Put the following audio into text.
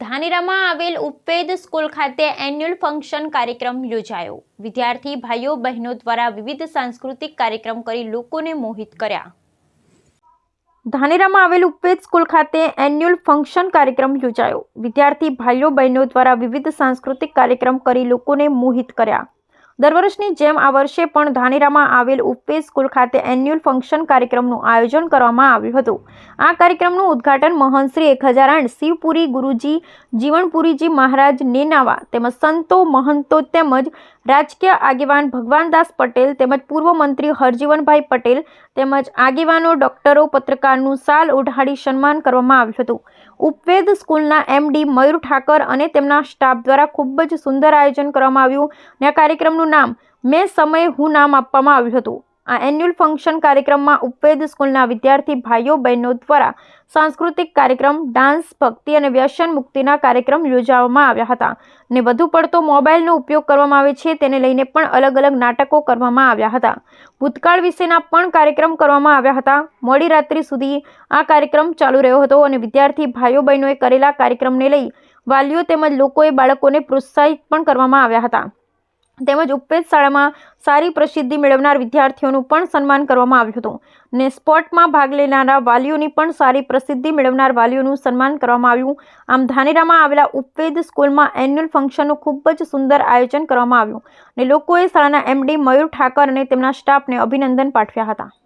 ધાનેરામાં આવેલ ઉપવેદ સ્કૂલ ખાતે annual function કાર્યક્રમ યોજાયો. વિદ્યાર્થી ભાઈઓ, બહેનો દ્વારા વિવિધ સાંસ્કૃતિક કાર્યક્રમ કરી લોકોને મોહિત કર્યા. ધાનેરામાં આવેલ ઉપવેદ સ્કૂલ ખાતે એન્યુઅલ ફંક્શન કાર્યક્રમ યોજાયો. વિદ્યાર્થી ભાઈઓ, બહેનો દ્વારા વિવિધ સાંસ્કૃતિક કાર્યક્રમ કરી લોકોને મોહિત કર્યા. દર વર્ષની જેમ આ વર્ષે પણ ધાનેરામાં આવેલ ઉપે સ્કૂલ ખાતે એન્યુઅલ ફંક્શન કાર્યક્રમનું આયોજન કરવામાં આવ્યું હતું. આ કાર્યક્રમનું ઉદ્ઘાટન મહંતશ્રી એક હજાર આઠ, શિવપુરી ગુરુજી જીવનપુરીજી મહારાજ નેનાવા તેમજ સંતો મહંતો તેમજ રાજકીય આગેવાન ભગવાનદાસ પટેલ તેમજ પૂર્વ મંત્રી હરજીવનભાઈ પટેલ તેમજ આગેવાનો ડોક્ટરો પત્રકારનું સાલ ઓઢાડી સન્માન કરવામાં આવ્યું હતું. ઉપવેદ સ્કૂલના એમડી મયુર ઠાકર અને તેમના સ્ટાફ દ્વારા ખૂબ જ સુંદર આયોજન કરવામાં આવ્યું અને આ કાર્યક્રમનું નામ મેં સમય હું નામ આપવામાં આવ્યું હતું. આ એન્યુઅલ ફંક્શન કાર્યક્રમમાં ઉપવેદ સ્કૂલના વિદ્યાર્થી ભાઈઓ બહેનો દ્વારા સાંસ્કૃતિક કાર્યક્રમ, ડાન્સ, ભક્તિ અને વ્યસન મુક્તિના કાર્યક્રમ યોજવામાં આવ્યા હતા. ને વધુ પડતો મોબાઈલનો ઉપયોગ કરવામાં આવે છે તેને લઈને પણ અલગ અલગ નાટકો કરવામાં આવ્યા હતા. ભૂતકાળ વિશેના પણ કાર્યક્રમ કરવામાં આવ્યા હતા. મોડી રાત્રિ સુધી આ કાર્યક્રમ ચાલુ રહ્યો હતો અને વિદ્યાર્થી ભાઈઓ બહેનોએ કરેલા કાર્યક્રમને લઈ વાલીઓ તેમજ લોકોએ બાળકોને પ્રોત્સાહિત પણ કરવામાં આવ્યા હતા. તેમજ ઉપવેદ શાળામાં સારી પ્રસિદ્ધિ મેળવનાર વિદ્યાર્થીઓનું પણ સન્માન કરવામાં આવ્યું હતું. ને સ્પોર્ટમાં ભાગ લેનારા વાલીઓની પણ સારી પ્રસિદ્ધિ મેળવનાર વાલીઓનું સન્માન કરવામાં આવ્યું. આમ ધાનેરામાં આવેલા ઉપવેદ સ્કૂલમાં એન્યુઅલ ફંક્શનનું ખૂબ જ સુંદર આયોજન કરવામાં આવ્યું. અને લોકોએ શાળાના એમડી મયુર ઠાકર અને તેમના સ્ટાફને અભિનંદન પાઠવ્યા હતા.